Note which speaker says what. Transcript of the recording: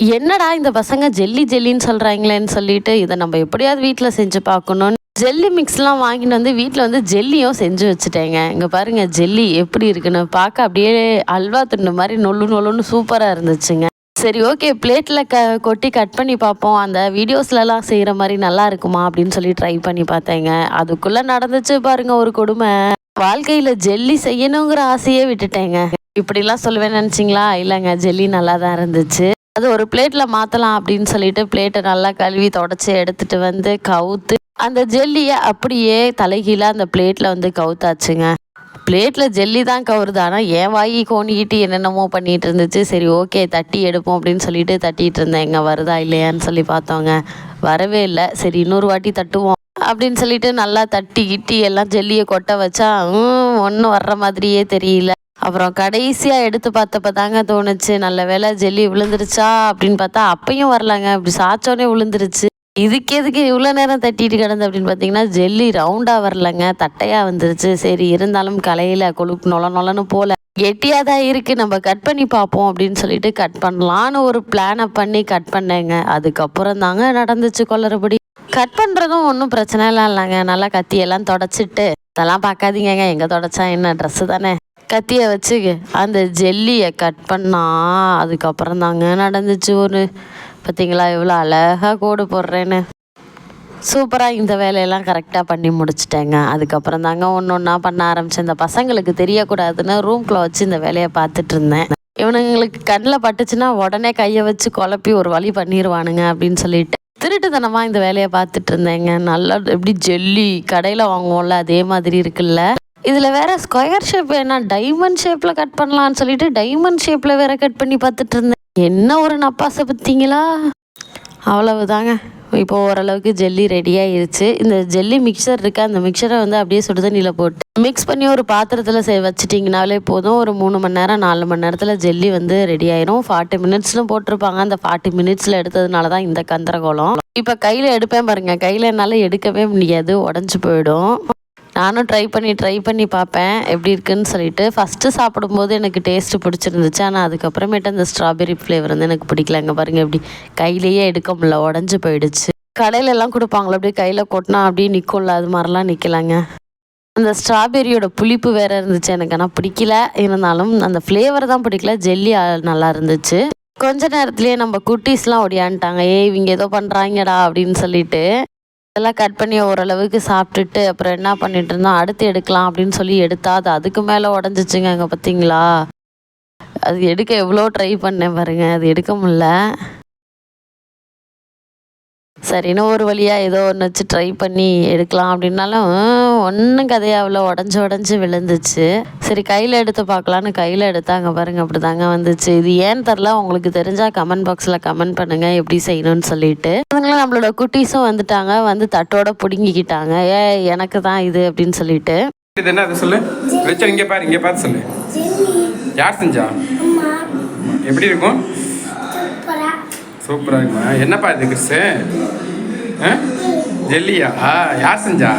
Speaker 1: என்னடா இந்த பசங்க ஜெல்லி ஜெல்லின்னு சொல்கிறாங்களேன்னு சொல்லிட்டு இதை நம்ம எப்படியாவது வீட்டில் செஞ்சு பார்க்கணும்னு ஜெல்லி மிக்ஸ்லாம் வாங்கிட்டு வந்து வீட்டில் வந்து ஜெல்லியும் செஞ்சு வச்சுட்டேங்க. இங்கே பாருங்க ஜெல்லி எப்படி இருக்குன்னு பார்க்க அப்படியே அல்வா துண்டு மாதிரி நொல்லு நொல்லுன்னு சூப்பராக இருந்துச்சுங்க. சரி ஓகே பிளேட்டில் க கொட்டி கட் பண்ணி பார்ப்போம். அந்த வீடியோஸ்லலாம் செய்கிற மாதிரி நல்லா இருக்குமா அப்படின்னு சொல்லி ட்ரை பண்ணி பார்த்தேங்க. அதுக்குள்ளே நடந்துச்சு பாருங்க ஒரு கொடுமை. வாழ்க்கையில் ஜெல்லி செய்யணுங்கிற ஆசையே விட்டுட்டேங்க. இப்படிலாம் சொல்லுவேன் நினச்சிங்களா? இல்லைங்க ஜெல்லி நல்லா தான் இருந்துச்சு. அது ஒரு பிளேட்டில் மாற்றலாம் அப்படின்னு சொல்லிட்டு பிளேட்டை நல்லா கழுவி தொடச்சி எடுத்துட்டு வந்து கவுத்து அந்த ஜெல்லியை அப்படியே தலைகீழாக அந்த பிளேட்டில் வந்து கவுத்தாச்சுங்க. பிளேட்டில் ஜெல்லி தான் கவுருது. ஆனால் என் வாயி கோணிக்கிட்டு என்னென்னமோ பண்ணிகிட்டு இருந்துச்சு. சரி ஓகே தட்டி எடுப்போம் அப்படின்னு சொல்லிட்டு தட்டிகிட்டு இருந்தேன். எங்கே வருதா இல்லையான்னு சொல்லி பார்த்தோங்க வரவே இல்லை. சரி இன்னொரு வாட்டி தட்டுவோம் அப்படின்னு சொல்லிட்டு நல்லா தட்டி கிட்டி எல்லாம் ஜெல்லியை கொட்ட வச்சா ஒன்றும் வர்ற மாதிரியே தெரியல. அப்புறம் கடைசியாக எடுத்து பார்த்தப்ப தாங்க தோணுச்சு நல்ல வேளை ஜெல்லி விழுந்துருச்சா அப்படின்னு பார்த்தா அப்பயும் வரலங்க. அப்படி சாச்சோன்னே விழுந்துருச்சு. இதுக்கு எதுக்கு இவ்வளோ நேரம் தட்டிட்டு கிடந்து அப்படின்னு பார்த்தீங்கன்னா ஜெல்லி ரவுண்டாக வரலங்க. தட்டையாக வந்துருச்சு. சரி இருந்தாலும் கலையில் கொழுப்பு நொல நொலன்னு போல. கெட்டியாக தான் இருக்குது நம்ம கட் பண்ணி பார்ப்போம் அப்படின்னு சொல்லிட்டு கட் பண்ணலான்னு ஒரு பிளானை பண்ணி கட் பண்ணேங்க. அதுக்கப்புறம் தாங்க நடந்துச்சு கொள்ளறபடி கட் பண்ணுறதும் ஒன்றும் பிரச்சனைலாம் இல்லைங்க. நல்லா கத்தியெல்லாம் தொடச்சிட்டு அதெல்லாம் பார்க்காதீங்கங்க. எங்கே தொடச்சா என்ன? ட்ரெஸ்ஸு தானே? கத்தியை வச்சு அந்த ஜெல்லியை கட் பண்ணா அதுக்கப்புறம் தாங்க நடந்துச்சு ஒரு பார்த்தீங்களா இவ்வளோ அழகாக கோடு போடுறேன்னு. சூப்பராக இந்த வேலையெல்லாம் கரெக்டாக பண்ணி முடிச்சிட்டேங்க. அதுக்கப்புறம் தாங்க ஒன்று ஒன்றா பண்ண ஆரம்பித்தேன் இந்த பசங்களுக்கு தெரியக்கூடாதுன்னு ரூம்குள்ளே வச்சு இந்த வேலையை பார்த்துட்டு இருந்தேன். இவனுங்களுக்கு கண்ணில் பட்டுச்சுன்னா உடனே கையை வச்சு குழப்பி ஒரு வழி பண்ணிடுவானுங்க அப்படின்னு சொல்லிட்டு திருட்டுத்தனமாக இந்த வேலையை பார்த்துட்டு இருந்தேங்க. நல்லா எப்படி ஜெல்லி கடையில் வாங்குவோம்ல அதே மாதிரி இருக்குல்ல. இதில் வேற ஸ்கொயர் ஷேப் வேணா டைமண்ட் ஷேப்பில் கட் பண்ணலான்னு சொல்லிட்டு டைமண்ட் ஷேப்பில் வேற கட் பண்ணி பார்த்துட்டு இருந்தேன். என்ன ஒரு நப்பாசை பார்த்தீங்களா? அவ்வளவுதாங்க. இப்போ ஓரளவுக்கு ஜெல்லி ரெடி ஆயிருச்சு. இந்த ஜெல்லி மிக்சர் இருக்கு. அந்த மிக்சரை வந்து அப்படியே சுடுதண்ணியில் போட்டு மிக்ஸ் பண்ணி ஒரு பாத்திரத்தில் செ வச்சிட்டிங்கனாலே போதும். ஒரு மூணு மணி நேரம் நாலு மணி நேரத்தில் ஜெல்லி வந்து ரெடி ஆயிரும். ஃபார்ட்டி மினிட்ஸ்லும் போட்டிருப்பாங்க. அந்த ஃபார்ட்டி மினிட்ஸில் எடுத்ததுனால தான் இந்த கந்தரகோலம் இப்போ கையில் எடுப்பேன் பாருங்க. கையில் என்னால் எடுக்கவே முடியாது. உடஞ்சி போயிடும். நானும் ட்ரை பண்ணி ட்ரை பண்ணி பார்ப்பேன் எப்படி இருக்குன்னு சொல்லிட்டு. ஃபஸ்ட்டு சாப்பிடும்போது எனக்கு டேஸ்ட்டு பிடிச்சிருந்துச்சு. ஆனால் அதுக்கப்புறமேட்டு அந்த ஸ்ட்ராபெரி ஃப்ளேவர் வந்து எனக்கு பிடிக்கலங்க பாருங்கள் எப்படி கையிலேயே எடுக்க முடியல உடஞ்சி போயிடுச்சு. கடையில எல்லாம் கொடுப்பாங்களா அப்படியே கையில் கொட்டினா அப்படியே நிற்கும்ல அது மாதிரிலாம் நிற்கலாங்க அந்த ஸ்ட்ராபெரியோட புளிப்பு வேற இருந்துச்சு எனக்கு. ஆனால் பிடிக்கல. இருந்தாலும் அந்த ஃப்ளேவர் தான் பிடிக்கல. ஜெல்லி நல்லா இருந்துச்சு. கொஞ்ச நேரத்துலேயே நம்ம குட்டீஸ்லாம் ஒடியான்ட்டாங்க ஏய் இவங்க ஏதோ பண்ணுறாங்கடா அப்படின்னு சொல்லிட்டு. அதெல்லாம் கட் பண்ணி ஓரளவுக்கு சாப்பிட்டுட்டு அப்புறம் என்ன பண்ணிட்டு இருந்தோம்? அடுத்து எடுக்கலாம் அப்படின்னு சொல்லி எடுத்தா அது அதுக்கு மேலே உடஞ்சிச்சுங்க அங்கே பார்த்தீங்களா அது எடுக்க எவ்வளோ ட்ரை பண்ணேன் பாருங்க. அது எடுக்க முடியல. சரின்னு ஒரு வழியாக ஏதோ ஒன்று வச்சு ட்ரை பண்ணி எடுக்கலாம் அப்படின்னாலும் ஒன்றும் கதையாவில் உடஞ்சி உடஞ்சி விழுந்துச்சு. சரி கையில் எடுத்து பார்க்கலான்னு கையில் எடுத்தாங்க பாருங்க அப்படி தாங்க வந்துச்சு. இது ஏன்னு தெரில உங்களுக்கு தெரிஞ்சால் கமெண்ட் பாக்ஸில் கமெண்ட் பண்ணுங்கள் எப்படி செய்யணும்னு சொல்லிட்டு. அதுங்களும் நம்மளோட குட்டீஸும் வந்துட்டாங்க வந்து தட்டோட பிடுங்கிக்கிட்டாங்க. ஏ எனக்கு தான் இது அப்படின்னு சொல்லிட்டு.
Speaker 2: இது என்ன அது சொல்லு ரிச்சர் இங்கே பாரு இங்கே பார்த்து சொல்லு. யார் செஞ்சா? எப்படி இருக்கும்? சூப்பராக இருக்குமா? என்னப்பா இது கிறிஸ்து? ஆ? ஜெல்லியா? யார் செஞ்சா?